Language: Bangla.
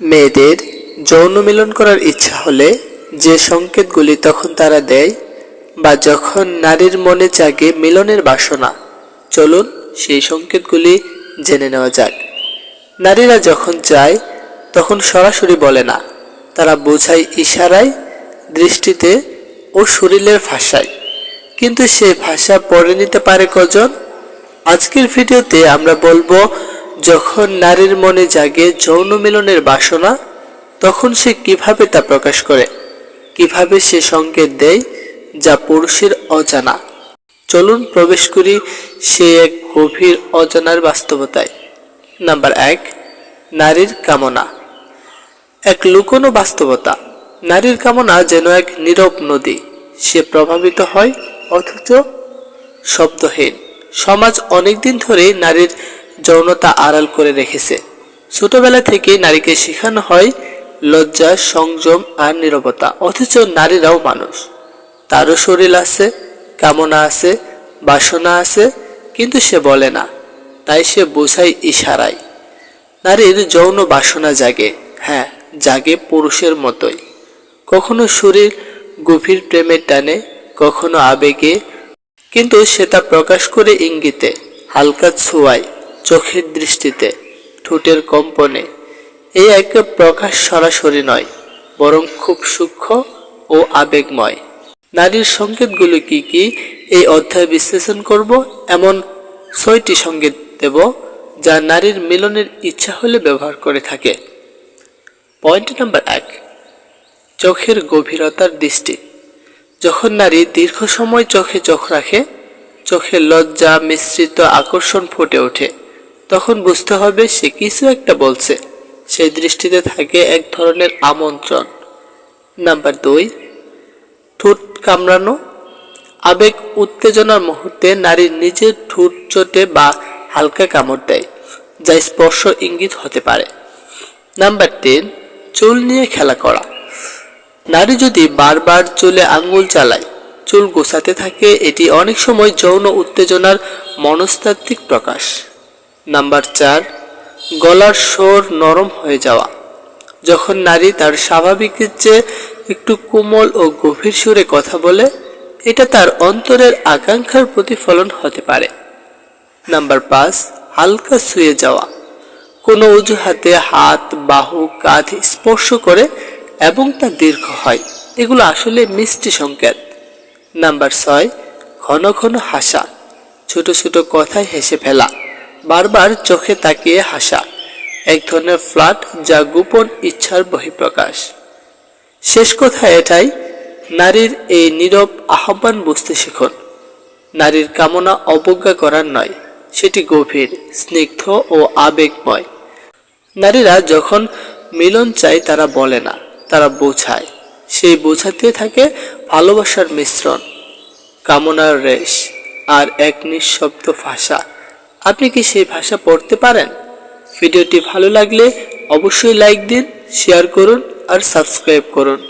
মেয়েদের যৌন মিলন করার ইচ্ছা হলে যে সংকেতগুলি তখন তারা দেয় বা যখন নারীর মনে জাগে মিলনের বাসনা, চলুন সেই সংকেতগুলি জেনে নেওয়া যাক। নারীরা যখন চায় তখন সরাসরি বলে না, তারা বোঝায় ইশারায়, দৃষ্টিতে ও শরীরের ভাষায়। কিন্তু সে ভাষা পড়ে নিতে পারে কজন? আজকের ভিডিওতে আমরা বলব যখন নারীর মনে জাগে যৌন মিলনের বাসনা, তখন সে কীভাবে তা প্রকাশ করে? কীভাবে সে সংকেত দেয় যা পুরুষের অজানা? চলুন প্রবেশ করি সে এক গভীর অজানার বাস্তবতায়। নাম্বার এক, নারীর কামনা। এক লুকোনো বাস্তবতা। নারীর কামনা যেন এক নীরব নদী। সে প্রভাবিত হয় অথচ শব্দহীন। সমাজ অনেকদিন ধরেই নারীর যৌনতা আড়াল করে রেখেছে। ছোটবেলা থেকেই নারীকে শেখানো হয় লজ্জা, সংযম আর নীরবতা, অথচ নারীরাও মানুষ। তারও শরীর আছে, কামনা আছে, বাসনা আছে, কিন্তু সে বলে না। তাই সে বোঝায় ইশারায়। নারীর যৌন বাসনা জাগে হ্যাঁ জাগে পুরুষের মতোই। কখনো শরীর গভীর প্রেমের টানে, কখনো আবেগে, কিন্তু সে তা প্রকাশ করে ইঙ্গিতে, হালকা ছোঁয়ায়। চোখের দৃষ্টিতে, ঠোঁটের কম্পনে। এই এক প্রকাশ সরাসরি নয়, বরং খুব সূক্ষ্ম ও আবেগময়। নারীর সংকেতগুলো কি কি? এই অধ্যায় বিশ্লেষণ করব। এমন ছয়টি সংকেত দেব, যা নারীর মিলনের ইচ্ছা হলে ব্যবহার করে থাকে। পয়েন্ট নাম্বার এক, চোখের গভীরতার দৃষ্টি। যখন নারী দীর্ঘ সময় চোখে চোখ রাখে চোখে লজ্জা, মিশ্রিত আকর্ষণ ফুটে ওঠে। তখন বুঝতে হবে সে কিছু একটা বলছে। সেই দৃষ্টিতে থাকে এক ধরনের আমন্ত্রণ। নাম্বার দুই, ঠোঁট কামড়ানো। আবেগ উত্তেজনার মুহূর্তে নারীর নিজের ঠোঁট চোটে বা হালকা কামড় দেয়, যা স্পর্শ ইঙ্গিত হতে পারে। নাম্বার তিন, চুল নিয়ে খেলা করা। নারী যদি বারবার চুলে আঙ্গুল চালায়, চুল গোছাতে থাকে, এটি অনেক সময় যৌন উত্তেজনার মনস্তাত্ত্বিক প্রকাশ। নাম্বার চার, গলার স্বর নরম হয়ে যাওয়া। যখন নারী তার স্বাভাবিকের চেয়ে একটু কোমল ও গভীর সুরে কথা বলে, এটা তার অন্তরের আকাঙ্ক্ষার প্রতিফলন হতে পারে। নাম্বার পাঁচ, হালকা শুয়ে যাওয়া। কোনো অজুহাতে হাত, বাহু, কাঁধ স্পর্শ করে এবং তা দীর্ঘ হয়। এগুলো আসলে মিষ্টি সংকেত। নাম্বার ছয়, ঘন ঘন হাসা। ছোট ছোট কথায় হেসে ফেলা। বারবার চোখে তাকিয়ে হাসা। এক ধরনের ফ্লাট যা গোপন ইচ্ছার বহিঃপ্রকাশ। শেষ কথা এটাই, নারীর এই নীরব আহ্বান বুঝতে শিখুন। নারীর কামনা অবজ্ঞা করার নয়, সেটি গভীর, স্নিগ্ধ ও আবেগময়। নারীরা যখন মিলন চায়, তারা বলে না, তারা বোঝায়। সেই বোঝাতে থাকে ভালোবাসার মিশ্রণ, কামনার রেশ আর এক নিঃশব্দ ভাষা। আপনি কি সেই ভাষা পড়তে পারেন? ভিডিওটি ভালো লাগলে অবশ্যই লাইক দিন, শেয়ার করুন আর সাবস্ক্রাইব করুন।